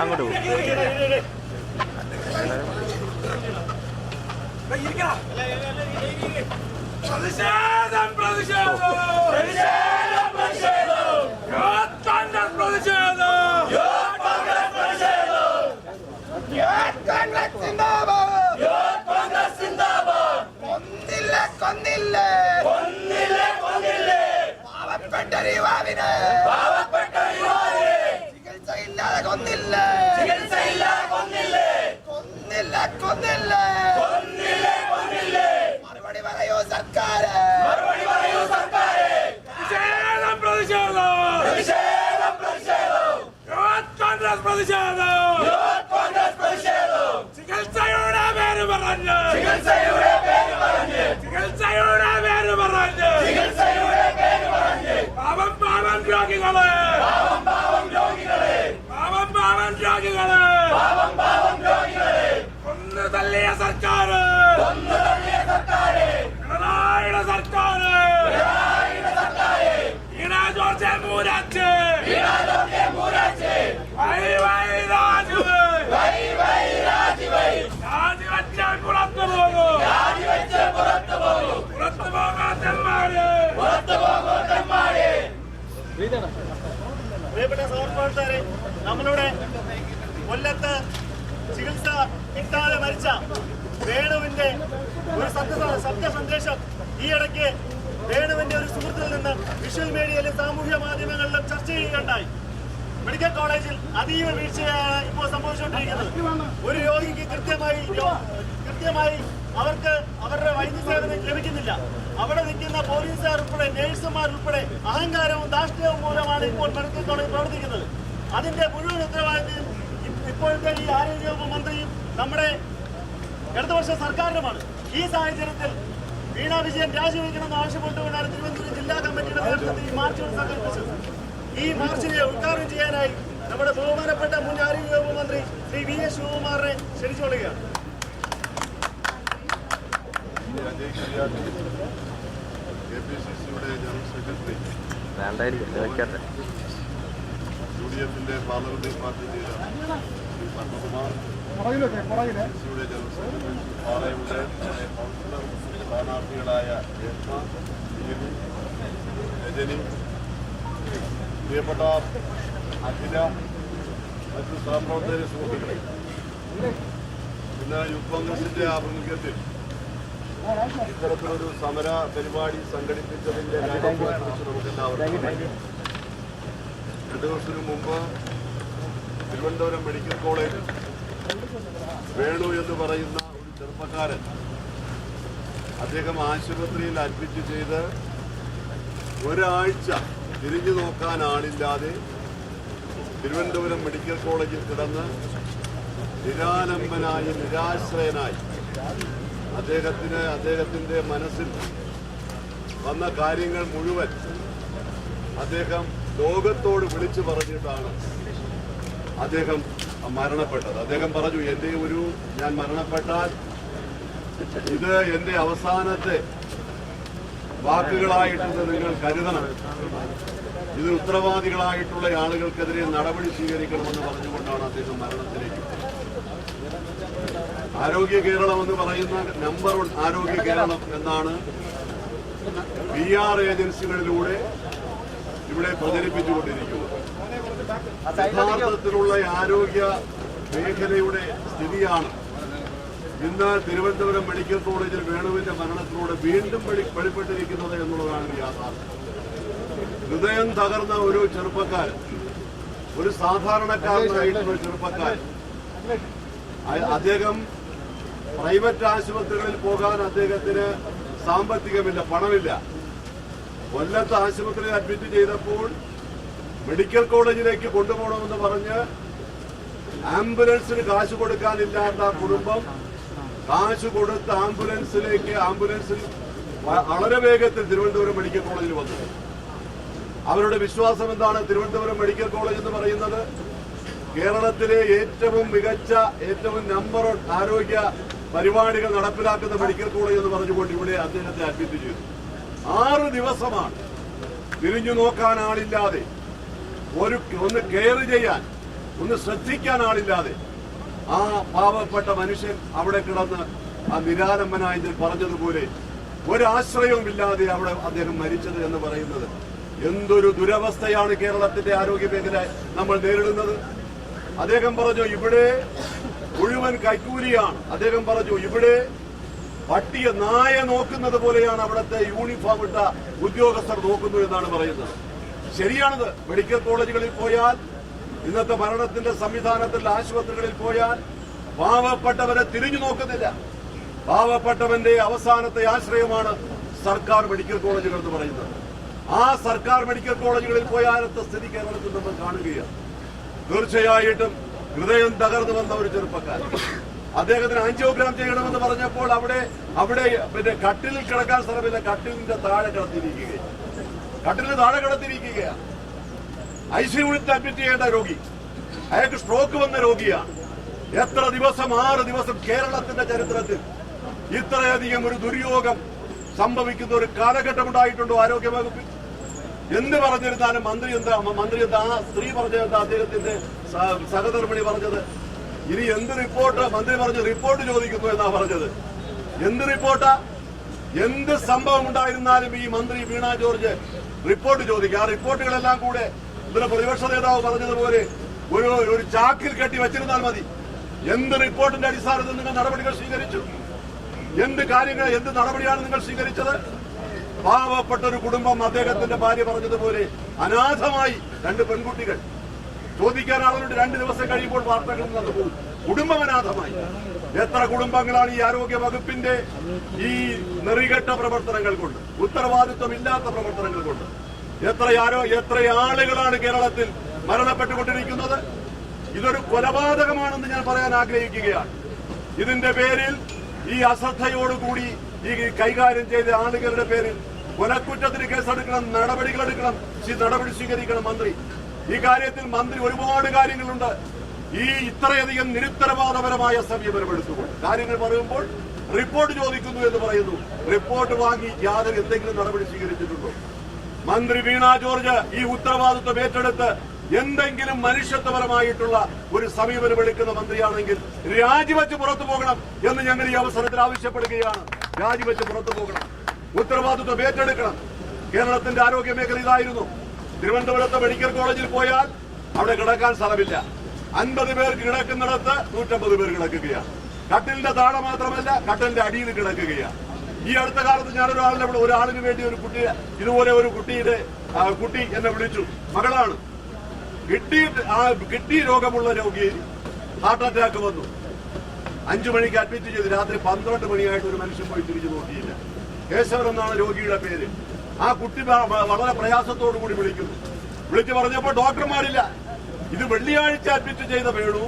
അങ്ങോട്ട് പോകും പ്രതിഷേധം പ്രതിഷേധം പ്രതിഷേധം പ്രതിഷേധം കോൺഗ്രസ് പ്രതിഷേധം കൊന്നില്ല കൊന്നില്ല. കൊന്നില്ല പാവപ്പെട്ട യുവാവിനെ ചികിത്സയില്ലാതെ കൊന്നില്ല ചികിത്സയില്ലാതെ കൊന്നില്ല കൊന്നില്ല കൊന്നില്ല കൊന്നില്ല കൊന്നില്ല മറുപടി പറയൂ സർക്കാർ മറുപടി പറയൂ സർക്കാർ പ്രതിഷേധം പ്രതിഷേധം പ്രതിഷേധം പ്രതിഷേധം യൂത്ത് കോൺഗ്രസ് പ്രതിഷേധം യൂത്ത് കോൺഗ്രസ് പ്രതിഷേധം ചികിത്സയുടെ പേര് പറഞ്ഞ് ചികിത്സയുടെ പേര് പറഞ്ഞ് ചികിത്സയുടെ പേര് പറഞ്ഞ് ചികിത്സയുടെ പേര് പറഞ്ഞ് പാവം പാവം രോഗികളെ. പാവം പാവം രോഗികളെ. പാവം പാവം രോഗികളെ. പാവം പാവം രോഗികളെ. ഒന്ന് തള്ളിയ സർക്കാർ ഒന്ന് തള്ളിയ സർക്കാർ പിണറായിയുടെ സർക്കാർ പിണറായിയുടെ സർക്കാർ ഈണ ജോർജ് മൂരാച്ച് ഈണ ജോർജ് മൂരാച്ച് വൈ വൈ രാജീവ് വൈ വൈ രാജീവ് രാജിവെച്ച് പുറത്തു പോകൂ രാജിവെച്ച് പുറത്തു പോകൂ പുറത്തു പോകാത്തന്മാര് പുറത്തു പോകാത്തന്മാര് പ്രിയപ്പെട്ട സഹപ്രവർത്തകരെ നമ്മളുടെ കൊല്ലത്ത് ചികിത്സ കിട്ടാതെ മരിച്ച വേണുവിന്റെ ഒരു സത്യ സത്യ സന്ദേശം ഈയിടയ്ക്ക് വേണുവിന്റെ ഒരു സുഹൃത്തിൽ നിന്ന് വിഷ്വൽ മീഡിയയിലും സാമൂഹ്യ മാധ്യമങ്ങളിലും ചർച്ച ചെയ്യുകയുണ്ടായി. മെഡിക്കൽ കോളേജിൽ അതീവ വീഴ്ചയാണ് ഇപ്പോൾ സംഭവിച്ചുകൊണ്ടിരിക്കുന്നത്. ഒരു രോഗിക്ക് കൃത്യമായി കൃത്യമായി അവർക്ക് അവരുടെ വൈദ്യസേവനം ലഭിക്കുന്നില്ല. അവിടെ നിൽക്കുന്ന പോലീസുകാർ ഉൾപ്പെടെ നേഴ്സുമാർ ഉൾപ്പെടെ അഹങ്കാരവും ധാർഷ്ട്യവും മൂലമാണ് ഇപ്പോൾ മെഡിക്കൽ കോളേജ് പ്രവർത്തിക്കുന്നത്. അതിന്റെ മുഴുവൻ ഉത്തരവാദിത്വം ഇപ്പോഴത്തെ ഈ ആരോഗ്യവകുപ്പ് മന്ത്രിയും നമ്മുടെ ഇടതുപക്ഷ സർക്കാരിനുമാണ് ഈ സാഹചര്യത്തിൽ വീണ വിജയൻ രാജിവെക്കണമെന്ന് ആവശ്യപ്പെട്ടുകൊണ്ടാണ് തിരുവനന്തപുരം ജില്ലാ കമ്മിറ്റിയുടെ നേതൃത്വത്തിൽ ഈ മാർച്ചുകൾ സംഘടിപ്പിച്ചത്. ഈ മാർച്ചിനെ ഉദ്ഘാടനം ചെയ്യാനായി നമ്മുടെ ബഹുമാനപ്പെട്ട മുൻ ആരോഗ്യവകുപ്പ് മന്ത്രി ശ്രീ വി എസ് ശിവകുമാറിനെ ക്ഷണിച്ചുകൊള്ളുകയാണ്. കെ പി സി സിയുടെ ജനറൽ സെക്രട്ടറി. ഡി എഫിന്റെ parliamentary party leader Shri Padmakumar സിയുടെ ജനറൽ സെക്രട്ടറി പാളയമുടെ കൗൺസിലർ സ്ഥാനാർത്ഥികളായ ദിലീപ്, രജനി പ്രിയപ്പെട്ട അഖില മറ്റു സഹപ്രവർത്തകരെ സുഹൃത്തുക്കളെ. ഇന്ന് യൂത്ത് കോൺഗ്രസിന്റെ ആഭിമുഖ്യത്തിൽ ഇത്തരത്തിലൊരു സമര പരിപാടി സംഘടിപ്പിച്ചതിന്റെ കാര്യത്തെക്കുറിച്ച് നമുക്ക് എല്ലാവർക്കും അറിയാം. രണ്ടു ദിവസത്തിന് മുമ്പ് തിരുവനന്തപുരം മെഡിക്കൽ കോളേജിൽ വേണു എന്ന് പറയുന്ന ഒരു ചെറുപ്പക്കാരൻ അദ്ദേഹം ആശുപത്രിയിൽ അഡ്മിറ്റ് ചെയ്ത് ഒരാഴ്ച തിരിഞ്ഞു നോക്കാൻ ആളില്ലാതെ തിരുവനന്തപുരം മെഡിക്കൽ കോളേജിൽ കിടന്ന് നിരാലംബനായി നിരാശ്രയനായി അദ്ദേഹത്തിന് അദ്ദേഹത്തിന്റെ മനസ്സിൽ വന്ന കാര്യങ്ങൾ മുഴുവൻ അദ്ദേഹം ലോകത്തോട് വിളിച്ചു പറഞ്ഞിട്ടാണ് അദ്ദേഹം മരണപ്പെട്ടത് അദ്ദേഹം പറഞ്ഞു എന്റെ ഒരു ഞാൻ മരണപ്പെട്ടാൽ ഇത് എന്റെ അവസാനത്തെ വാക്കുകളായിട്ടത് നിങ്ങൾ കരുതണം ഇത് ഉത്തരവാദികളായിട്ടുള്ള ആളുകൾക്കെതിരെ നടപടി സ്വീകരിക്കണമെന്ന് പറഞ്ഞുകൊണ്ടാണ് അദ്ദേഹം മരണത്തിലേക്ക്. ആരോഗ്യ കേരളം എന്ന് പറയുന്ന നമ്പർ വൺ ആരോഗ്യ കേരളം എന്നാണ് പി ആർ ഏജൻസികളിലൂടെ ഇവിടെ പ്രചരിപ്പിച്ചുകൊണ്ടിരിക്കുന്നത് യഥാർത്ഥത്തിലുള്ള ആരോഗ്യ മേഖലയുടെ സ്ഥിതിയാണ്. ഇന്ന് തിരുവനന്തപുരം മെഡിക്കൽ കോളേജിൽ വേണുവിന്റെ മരണത്തിലൂടെ വീണ്ടും വെളി വെളിപ്പെട്ടിരിക്കുന്നത് എന്നുള്ളതാണ് യാഥാർത്ഥ്യം. ഹൃദയം തകർന്ന ഒരു ചെറുപ്പക്കാരൻ ഒരു സാധാരണക്കാരനായിട്ടുള്ള ചെറുപ്പക്കാരൻ അദ്ദേഹം പ്രൈവറ്റ് ആശുപത്രികളിൽ പോകാൻ അദ്ദേഹത്തിന് സാമ്പത്തികമില്ല പണമില്ല. കൊല്ലത്ത് ആശുപത്രിയിൽ അഡ്മിറ്റ് ചെയ്തപ്പോൾ മെഡിക്കൽ കോളേജിലേക്ക് കൊണ്ടുപോകണമെന്ന് പറഞ്ഞ് ആംബുലൻസിന് കാശ് കൊടുക്കാനില്ലാത്ത കുടുംബം കാശ് കൊടുത്ത് ആംബുലൻസിലേക്ക് ആംബുലൻസിൽ വളരെ വേഗത്തിൽ തിരുവനന്തപുരം മെഡിക്കൽ കോളേജിൽ വന്നു. അവരുടെ വിശ്വാസം എന്താണ്? തിരുവനന്തപുരം മെഡിക്കൽ കോളേജ് എന്ന് പറയുന്നത് കേരളത്തിലെ ഏറ്റവും മികച്ച ഏറ്റവും നമ്പർ ആരോഗ്യ പരിപാടികൾ നടപ്പിലാക്കുന്ന മെഡിക്കൽ കോളേജ് എന്ന് പറഞ്ഞുകൊണ്ട് ഇവിടെ അദ്ദേഹത്തെ അഡ്മിറ്റ് ചെയ്തു. ആറ് ദിവസമാണ്. തിരിഞ്ഞു നോക്കാൻ ആളില്ലാതെ. ഒരു ഒന്ന് കെയർ ചെയ്യാൻ ഒന്ന് ശ്രദ്ധിക്കാൻ ആളില്ലാതെ. ആ പാവപ്പെട്ട മനുഷ്യൻ അവിടെ കിടന്ന് ആ നിരാലംബനായി പറഞ്ഞതുപോലെ ഒരാശ്രയവുമില്ലാതെ അവിടെ അദ്ദേഹം മരിച്ചത് എന്ന് പറയുന്നത്. എന്തൊരു ദുരവസ്ഥയാണ് കേരളത്തിന്റെ ആരോഗ്യ മേഖല നമ്മൾ നേരിടുന്നത്. അദ്ദേഹം പറഞ്ഞു ഇവിടെ മുഴുവൻ കൈക്കൂലിയാണ്. അദ്ദേഹം പറഞ്ഞു ഇവിടെ പട്ടിയെ നായ നോക്കുന്നത് പോലെയാണ് അവിടുത്തെ യൂണിഫോം ഇട്ട ഉദ്യോഗസ്ഥർ നോക്കുന്നു എന്നാണ് പറയുന്നത്. ശരിയാണത്. മെഡിക്കൽ കോളേജുകളിൽ പോയാൽ ഇന്നത്തെ ഭരണത്തിന്റെ സംവിധാനത്തിൽ ആശുപത്രികളിൽ പോയാൽ പാവപ്പെട്ടവരെ തിരിഞ്ഞു നോക്കുന്നില്ല. പാവപ്പെട്ടവന്റെ അവസാനത്തെ ആശ്രയമാണ് സർക്കാർ മെഡിക്കൽ കോളേജുകൾ എന്ന് പറയുന്നത്. ആ സർക്കാർ മെഡിക്കൽ കോളേജുകളിൽ പോയാലത്തെ സ്ഥിതി കേരളത്തിൽ നമ്മൾ കാണുകയാണ്. തീർച്ചയായിട്ടും ഹൃദയം തകർന്നു വന്ന ഒരു ചെറുപ്പക്കാരൻ. അദ്ദേഹത്തിന് ആൻജിയോഗ്രാം ചെയ്യണമെന്ന് പറഞ്ഞപ്പോൾ അവിടെ അവിടെ പിന്നെ കട്ടിലിൽ കിടക്കാൻ സ്ഥലമില്ല. കട്ടിലിന്റെ താഴെ കിടത്തിയിരിക്കുകയാണ്. കട്ടിലിന് താഴെ കിടത്തിയിരിക്കുകയാണ്. ഐ സി യൂണിറ്റ് അഡ്മിറ്റ് ചെയ്യേണ്ട രോഗി. അയാൾക്ക് സ്ട്രോക്ക് വന്ന രോഗിയാണ്. എത്ര ദിവസം ആറ് ദിവസം കേരളത്തിന്റെ ചരിത്രത്തിൽ ഇത്രയധികം ഒരു ദുര്യോഗം സംഭവിക്കുന്ന ഒരു കാലഘട്ടം ഉണ്ടായിട്ടുണ്ടോ ആരോഗ്യ വകുപ്പിൽ എന്ത് പറഞ്ഞിരുന്നാലും മന്ത്രി എന്താ മന്ത്രി എന്താ സ്ത്രീ പറഞ്ഞത് എന്താ അദ്ദേഹത്തിന്റെ സഹധർമ്മിണി പറഞ്ഞത്? ഇനി എന്ത് റിപ്പോർട്ട് മന്ത്രി പറഞ്ഞു റിപ്പോർട്ട് ചോദിക്കുന്നു എന്നാ പറഞ്ഞത്. എന്ത് റിപ്പോർട്ടാ എന്ത് സംഭവം ഉണ്ടായിരുന്നാലും ഈ മന്ത്രി വീണ ജോർജ് റിപ്പോർട്ട് ചോദിക്കുക ആ റിപ്പോർട്ടുകളെല്ലാം കൂടെ ഇതിലെ പ്രതിപക്ഷ നേതാവ് പറഞ്ഞതുപോലെ ഒരു ഒരു ചാക്കിൽ കെട്ടി വെച്ചിരുന്നാൽ മതി. എന്ത് റിപ്പോർട്ടിന്റെ അടിസ്ഥാനത്തിൽ നിങ്ങൾ നടപടികൾ സ്വീകരിച്ചു? എന്ത് കാര്യങ്ങൾ എന്ത് നടപടിയാണ് നിങ്ങൾ സ്വീകരിച്ചത്? പാവപ്പെട്ട ഒരു കുടുംബം അദ്ദേഹത്തിന്റെ ഭാര്യ പറഞ്ഞതുപോലെ അനാഥമായി രണ്ട് പെൺകുട്ടികൾ ചോദിക്കാൻ ആളുകളുടെ രണ്ട് ദിവസം കഴിയുമ്പോൾ വാർത്തകൾ നടന്നു പോകും കുടുംബം എത്ര കുടുംബങ്ങളാണ് ഈ ആരോഗ്യ വകുപ്പിന്റെ ഈ നെറികെട്ട പ്രവർത്തനങ്ങൾ കൊണ്ട് ഉത്തരവാദിത്വമില്ലാത്ത പ്രവർത്തനങ്ങൾ കൊണ്ട്? എത്ര ആരോ എത്ര ആളുകളാണ് കേരളത്തിൽ മരണപ്പെട്ടുകൊണ്ടിരിക്കുന്നത്? ഇതൊരു കൊലപാതകമാണെന്ന് ഞാൻ പറയാൻ ആഗ്രഹിക്കുകയാണ്. ഇതിന്റെ പേരിൽ ഈ അശ്രദ്ധയോടുകൂടി ഈ കൈകാര്യം ചെയ്ത ആളുകളുടെ പേരിൽ കൊലക്കുറ്റത്തിന് കേസെടുക്കണം നടപടികൾ എടുക്കണം നടപടി സ്വീകരിക്കണം മന്ത്രി. ഈ കാര്യത്തിൽ മന്ത്രി ഒരുപാട് കാര്യങ്ങളുണ്ട്. ഈ ഇത്രയധികം നിരുത്തരവാദപരമായ സമീപനം എടുത്തുകൊണ്ട്. കാര്യങ്ങൾ പറയുമ്പോൾ റിപ്പോർട്ട് ചോദിക്കുന്നു എന്ന് പറയുന്നു. റിപ്പോർട്ട് വാങ്ങി യാതൊരു എന്തെങ്കിലും നടപടി സ്വീകരിച്ചിട്ടുണ്ടോ? മന്ത്രി വീണ ജോർജ് ഈ ഉത്തരവാദിത്വം ഏറ്റെടുത്ത് എന്തെങ്കിലും മനുഷ്യത്വപരമായിട്ടുള്ള ഒരു സമീപനം എടുക്കുന്ന മന്ത്രിയാണെങ്കിൽ രാജിവെച്ച് പുറത്തു പോകണം എന്ന് ഞങ്ങൾ ഈ അവസരത്തിൽ ആവശ്യപ്പെടുകയാണ്. രാജിവെച്ച് പുറത്തു പോകണം. ഉത്തരവാദിത്വം ഏറ്റെടുക്കണം. കേരളത്തിന്റെ ആരോഗ്യ മേഖല ഇതായിരുന്നു. തിരുവനന്തപുരത്ത് മെഡിക്കൽ കോളേജിൽ പോയാൽ അവിടെ കിടക്കാൻ സ്ഥലമില്ല. അൻപത് പേർ കിടക്കുന്നിടത്ത് നൂറ്റമ്പത് പേർ കിടക്കുകയാണ് കട്ടിലിന്റെ താഴെ മാത്രമല്ല കട്ടിലിന്റെ അടിയിൽ കിടക്കുകയാണ് ഈ അടുത്ത കാലത്ത് ഞാനൊരാളിനെ ഇവിടെ ഒരാളിന് വേണ്ടി ഒരു കുട്ടി ഇതുപോലെ ഒരു കുട്ടിയുടെ കുട്ടി എന്നെ വിളിച്ചു. മകളാണ്. കിഡ്നി കിഡ്നി രോഗമുള്ള രോഗി ഹാർട്ട് അറ്റാക്ക് വന്നു. അഞ്ചു മണിക്ക് അഡ്മിറ്റ് ചെയ്ത്. രാത്രി പന്ത്രണ്ട് മണിയായിട്ട് ഒരു മനുഷ്യൻ പോയി തിരിച്ചു നോക്കിയില്ല. കേശവൻ എന്നാണ് രോഗിയുടെ പേര്. ആ കുട്ടി വളരെ പ്രയാസത്തോടു കൂടി വിളിക്കുന്നു വിളിച്ചു പറഞ്ഞപ്പോൾ ഡോക്ടർമാരില്ല. ഇത് വെള്ളിയാഴ്ച അഡ്മിറ്റ് ചെയ്ത വേണു.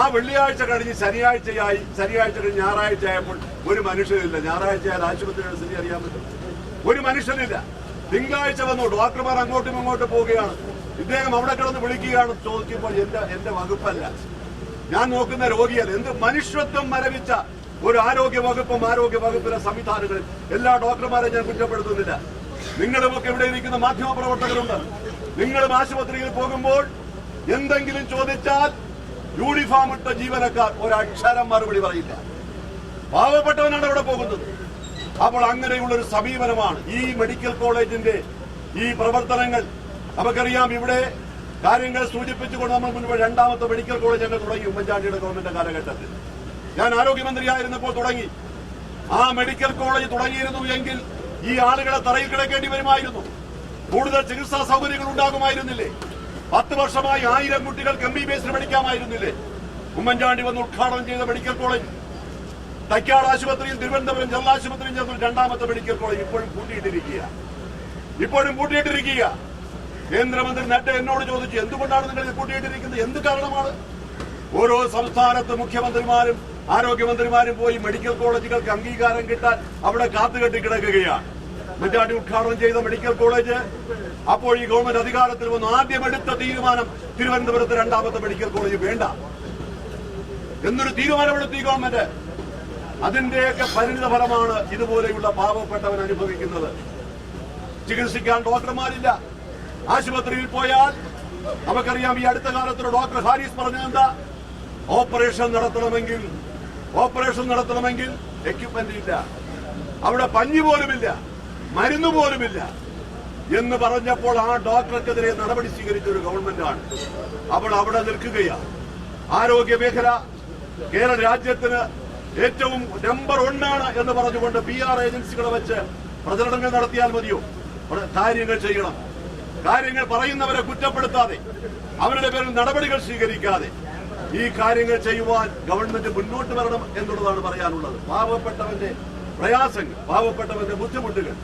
ആ വെള്ളിയാഴ്ച കഴിഞ്ഞ് ശനിയാഴ്ചയായി ശനിയാഴ്ച കഴിഞ്ഞ് ഞായറാഴ്ച ആയപ്പോൾ ഒരു മനുഷ്യനില്ല. ഞായറാഴ്ച ആയാൽ ആശുപത്രിയുടെ സ്ഥിതി അറിയാൻ പറ്റും ഒരു മനുഷ്യനില്ല. തിങ്കളാഴ്ച വന്നു. ഡോക്ടർമാർ അങ്ങോട്ടും ഇങ്ങോട്ടും പോവുകയാണ്. ഇദ്ദേഹം അവിടെ കിടന്ന് വിളിക്കുകയാണ്. ചോദിക്കുമ്പോൾ എന്റെ എന്റെ വകുപ്പല്ല. ഞാൻ നോക്കുന്ന രോഗിയല്ല. എന്ത് മനുഷ്യത്വം മരവിച്ച ഒരു ആരോഗ്യ വകുപ്പും ആരോഗ്യ വകുപ്പിലെ സംവിധാനങ്ങളിൽ എല്ലാ ഡോക്ടർമാരെ ഞാൻ കുറ്റപ്പെടുത്തുന്നില്ല. നിങ്ങളുമൊക്കെ ഇവിടെ ഇരിക്കുന്ന മാധ്യമ പ്രവർത്തകരുണ്ട്. നിങ്ങളും ആശുപത്രിയിൽ പോകുമ്പോൾ എന്തെങ്കിലും ചോദിച്ചാൽ യൂണിഫോം ഇട്ട ജീവനക്കാർ ഒരക്ഷരം മറുപടി പറയില്ല. പാവപ്പെട്ടവനാണ് അവിടെ പോകുന്നത്. അപ്പോൾ അങ്ങനെയുള്ള ഒരു സമീപനമാണ് ഈ മെഡിക്കൽ കോളേജിന്റെ ഈ പ്രവർത്തനങ്ങൾ. നമുക്കറിയാം ഇവിടെ കാര്യങ്ങൾ സൂചിപ്പിച്ചുകൊണ്ട് നമ്മൾ മുൻപ് രണ്ടാമത്തെ മെഡിക്കൽ കോളേജ് തന്നെ തുടങ്ങി ഉമ്മൻചാണ്ടിയുടെ ഗവൺമെന്റ് കാലഘട്ടത്തിൽ. ഞാൻ ആരോഗ്യമന്ത്രിയായിരുന്നപ്പോൾ തുടങ്ങി. ആ മെഡിക്കൽ കോളേജ് തുടങ്ങിയിരുന്നു എങ്കിൽ ഈ ആളുകളെ തറയിൽ കിടക്കേണ്ടി വരുമായിരുന്നു. കൂടുതൽ ചികിത്സാ സൗകര്യങ്ങൾ ഉണ്ടാകുമായിരുന്നില്ലേ? പത്ത് വർഷമായി ആയിരം കുട്ടികൾക്ക് എം ബി ബി എസിന് പഠിക്കാമായിരുന്നില്ലേ? ഉമ്മൻചാണ്ടി വന്ന് ഉദ്ഘാടനം ചെയ്ത മെഡിക്കൽ കോളേജ്. തൈക്കാട് ആശുപത്രിയിൽ തിരുവനന്തപുരം ജനറൽ ആശുപത്രിയിൽ ചേർന്ന രണ്ടാമത്തെ മെഡിക്കൽ കോളേജ് ഇപ്പോഴും പൂട്ടിയിട്ടിരിക്കുക ഇപ്പോഴും പൂട്ടിയിട്ടിരിക്കുക കേന്ദ്രമന്ത്രി നഡ്ഡ എന്നോട് ചോദിച്ചു എന്തുകൊണ്ടാണ് നിങ്ങൾ ഇത് പൂട്ടിയിട്ടിരിക്കുന്നത്? എന്ത് കാരണമാണ്? ഓരോ സംസ്ഥാനത്ത് മുഖ്യമന്ത്രിമാരും ആരോഗ്യമന്ത്രിമാരും പോയി മെഡിക്കൽ കോളേജുകൾക്ക് അംഗീകാരം കിട്ടാൻ അവിടെ കാത്തുകെട്ടി കിടക്കുകയാണ്. മുറ്റാടി ഉദ്ഘാടനം ചെയ്ത മെഡിക്കൽ കോളേജ് അപ്പോൾ ഈ ഗവൺമെന്റ് അധികാരത്തിൽ വന്നു. ആദ്യം എടുത്ത തീരുമാനം തിരുവനന്തപുരത്ത് രണ്ടാമത്തെ മെഡിക്കൽ കോളേജ് വേണ്ട. എന്നൊരു തീരുമാനമെടുത്തു ഈ ഗവൺമെന്റ്. അതിന്റെയൊക്കെ പരിണിത ഫലമാണ് ഇതുപോലെയുള്ള പാവപ്പെട്ടവൻ അനുഭവിക്കുന്നത്. ചികിത്സിക്കാൻ ഡോക്ടർമാരില്ല. ആശുപത്രിയിൽ പോയാൽ നമുക്കറിയാം ഈ അടുത്ത കാലത്ത് ഡോക്ടർ ഹാരിസ് പറഞ്ഞത് എന്താ ഓപ്പറേഷൻ നടത്തണമെങ്കിൽ ഓപ്പറേഷൻ നടത്തണമെങ്കിൽ എക്യുപ്മെന്റ് ഇല്ല. അവിടെ പഞ്ഞി പോലുമില്ല. മരുന്ന് പോലുമില്ല. എന്ന് പറഞ്ഞപ്പോൾ ആ ഡോക്ടർക്കെതിരെ നടപടി സ്വീകരിച്ച ഒരു ഗവൺമെന്റാണ് അവൾ അവിടെ നിൽക്കുകയാണ്. ആരോഗ്യ മേഖല കേരള രാജ്യത്തിന് ഏറ്റവും നമ്പർ ഒന്നാണ് എന്ന് പറഞ്ഞുകൊണ്ട് പി ആർ ഏജൻസികളെ വെച്ച് പ്രചരണങ്ങൾ നടത്തിയാൽ മതിയോ? കാര്യങ്ങൾ ചെയ്യണം. കാര്യങ്ങൾ പറയുന്നവരെ കുറ്റപ്പെടുത്താതെ അവരുടെ പേരിൽ നടപടികൾ സ്വീകരിക്കാതെ ഈ കാര്യങ്ങൾ ചെയ്യുവാൻ ഗവൺമെന്റ് മുന്നോട്ട് വരണം എന്നുള്ളതാണ് പറയാനുള്ളത്. പാവപ്പെട്ടവന്റെ പ്രയാസങ്ങൾ പാവപ്പെട്ടവന്റെ ബുദ്ധിമുട്ടുകൾ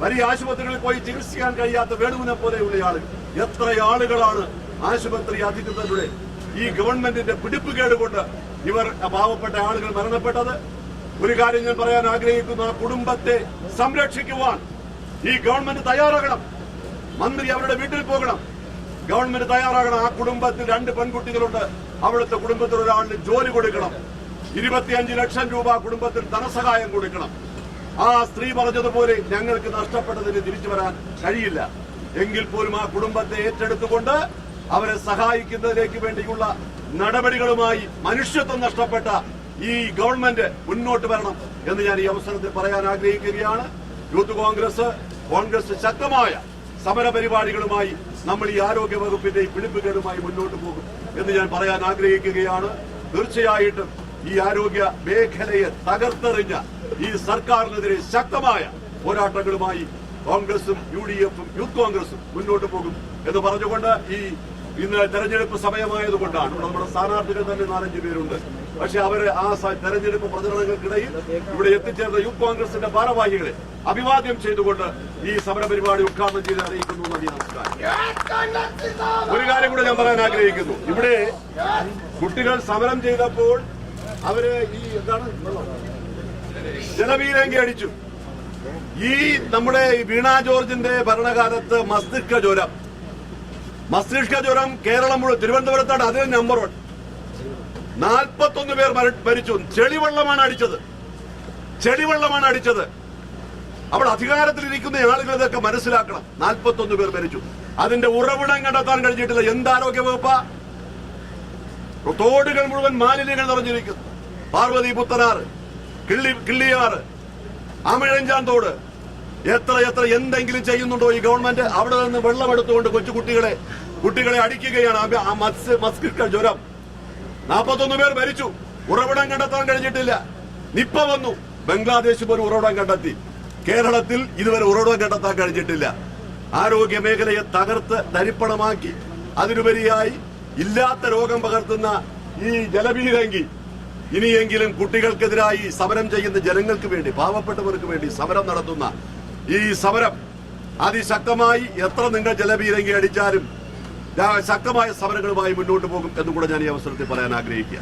വലിയ ആശുപത്രികളിൽ പോയി ചികിത്സിക്കാൻ കഴിയാത്ത വേണുവിനെ പോലെയുള്ള ആളുകൾ. എത്ര ആളുകളാണ് ആശുപത്രി അധികൃതരുടെ ഈ ഗവൺമെന്റിന്റെ പിടിപ്പ് കേടുകൊണ്ട് ഇവർ പാവപ്പെട്ട ആളുകൾ മരണപ്പെട്ടത്? ഒരു കാര്യം ഞാൻ പറയാൻ ആഗ്രഹിക്കുന്നു ആ കുടുംബത്തെ സംരക്ഷിക്കുവാൻ ഈ ഗവൺമെന്റ് തയ്യാറാകണം. മന്ത്രി അവരുടെ വീട്ടിൽ പോകണം. ഗവൺമെന്റ് തയ്യാറാകണം. ആ കുടുംബത്തിൽ രണ്ട് പെൺകുട്ടികളുണ്ട്. അവിടുത്തെ കുടുംബത്തിൽ ഒരാളിന് ജോലി കൊടുക്കണം. ഇരുപത്തിയഞ്ച് ലക്ഷം രൂപ കുടുംബത്തിൽ ധനസഹായം കൊടുക്കണം. ആ സ്ത്രീ പറഞ്ഞതുപോലെ ഞങ്ങൾക്ക് നഷ്ടപ്പെട്ടതിന് തിരിച്ചു വരാൻ കഴിയില്ല. എങ്കിൽ പോലും ആ കുടുംബത്തെ ഏറ്റെടുത്തുകൊണ്ട് അവരെ സഹായിക്കുന്നതിലേക്ക് വേണ്ടിയുള്ള നടപടികളുമായി മനുഷ്യത്വം നഷ്ടപ്പെട്ട ഈ ഗവൺമെന്റ് മുന്നോട്ട് വരണം എന്ന് ഞാൻ ഈ അവസരത്തിൽ പറയാൻ ആഗ്രഹിക്കുകയാണ്. യൂത്ത് കോൺഗ്രസ് കോൺഗ്രസ് ശക്തമായ സമരപരിപാടികളുമായി നമ്മൾ ഈ ആരോഗ്യ വകുപ്പിന്റെ പിടിപ്പുകേടുമായി മുന്നോട്ട് പോകും. എന്ന് ഞാൻ പറയാൻ ആഗ്രഹിക്കുകയാണ്. തീർച്ചയായിട്ടും ഈ ആരോഗ്യ മേഖലയെ തകർത്തെറിഞ്ഞ ഈ സർക്കാരിനെതിരെ ശക്തമായ പോരാട്ടങ്ങളുമായി കോൺഗ്രസും യു ഡി എഫും യൂത്ത് കോൺഗ്രസും മുന്നോട്ട് പോകും എന്ന് പറഞ്ഞുകൊണ്ട് ഈ ഇന്ന് തെരഞ്ഞെടുപ്പ് സമയമായതുകൊണ്ടാണ് നമ്മുടെ സ്ഥാനാർത്ഥികൾ തന്നെ നാലഞ്ച് പേരുണ്ട്. പക്ഷെ അവർ ആ തെരഞ്ഞെടുപ്പ് പ്രചരണങ്ങൾക്കിടയിൽ ഇവിടെ എത്തിച്ചേർന്ന യൂത്ത് കോൺഗ്രസിന്റെ ഭാരവാഹികളെ അഭിവാദ്യം ചെയ്തുകൊണ്ട് ഈ സമര പരിപാടി ഉദ്ഘാടനം ചെയ്ത് അറിയിക്കുന്നു നന്ദി നമസ്കാരം. ഒരു കാര്യം കൂടെ ഞാൻ പറയാൻ ആഗ്രഹിക്കുന്നു. ഇവിടെ കുട്ടികൾ സമരം ചെയ്തപ്പോൾ അവർ ഈ എന്താണ്? ജനവീരങ്കി അടിച്ചു. ഈ നമ്മുടെ വീണ ജോർജിന്റെ ഭരണകാലത്ത് മസ്തിഷ്ക ജ്വരം. മസ്തിഷ്ക ജ്വരം കേരളം മുഴുവൻ തിരുവനന്തപുരത്താണ് അതിന് നമ്പർ വൺ നാൽപ്പത്തൊന്ന് പേർ മര- മരിച്ചു. ചെളിവെള്ളമാണ് അടിച്ചത്. ചെളിവെള്ളമാണ് അടിച്ചത്. അവിടെ അധികാരത്തിലിരിക്കുന്ന ആളുകൾ ഇതൊക്കെ മനസ്സിലാക്കണം. നാൽപ്പത്തൊന്ന് പേർ മരിച്ചു. അതിന്റെ ഉറവിടം കണ്ടെത്താൻ കഴിഞ്ഞിട്ടില്ല. എന്ത് ആരോഗ്യ വകുപ്പാ തോടുകൾ മുഴുവൻ മാലിന്യങ്ങൾ നിറഞ്ഞിരിക്കുന്നു. പാർവതി പുത്തനാറ് കിള്ളി കിള്ളിയാറ് അമിഴഞ്ചാൻ തോട്. എത്ര എത്ര എന്തെങ്കിലും ചെയ്യുന്നുണ്ടോ ഈ ഗവൺമെന്റ്? അവിടെ നിന്ന് വെള്ളം എടുത്തുകൊണ്ട് കൊച്ചു കുട്ടികളെ കുട്ടികളെ അടിക്കുകയാണ് മത്സ്യ മസ്കിഷ്ക ജ്വരം. നാൽപ്പത്തൊന്ന് പേർ മരിച്ചു. ഉറവിടം കണ്ടെത്താൻ കഴിഞ്ഞിട്ടില്ല. നിപ്പ വന്നു. ബംഗ്ലാദേശ് പോലും ഉറവിടം കണ്ടെത്തി. കേരളത്തിൽ ഇതുവരെ ഉറവിടം കണ്ടെത്താൻ കഴിഞ്ഞിട്ടില്ല. ആരോഗ്യ മേഖലയെ തകർത്ത് തരിപ്പണമാക്കി. അതിനുപരിയായി ഇല്ലാത്ത രോഗം പകർത്തുന്ന ഈ ജലഭീരങ്കി ഇനിയെങ്കിലും കുട്ടികൾക്കെതിരായി സമരം ചെയ്യുന്ന ജനങ്ങൾക്ക് വേണ്ടി പാവപ്പെട്ടവർക്ക് വേണ്ടി സമരം നടത്തുന്ന ഈ സമരം അതിശക്തമായി എത്ര നിങ്ങൾ ജലഭീരങ്കി അടിച്ചാലും ശക്തമായ സമരങ്ങളുമായി മുന്നോട്ട് പോകും എന്നും കൂടെ ഞാൻ ഈ അവസരത്തിൽ പറയാൻ ആഗ്രഹിക്കുക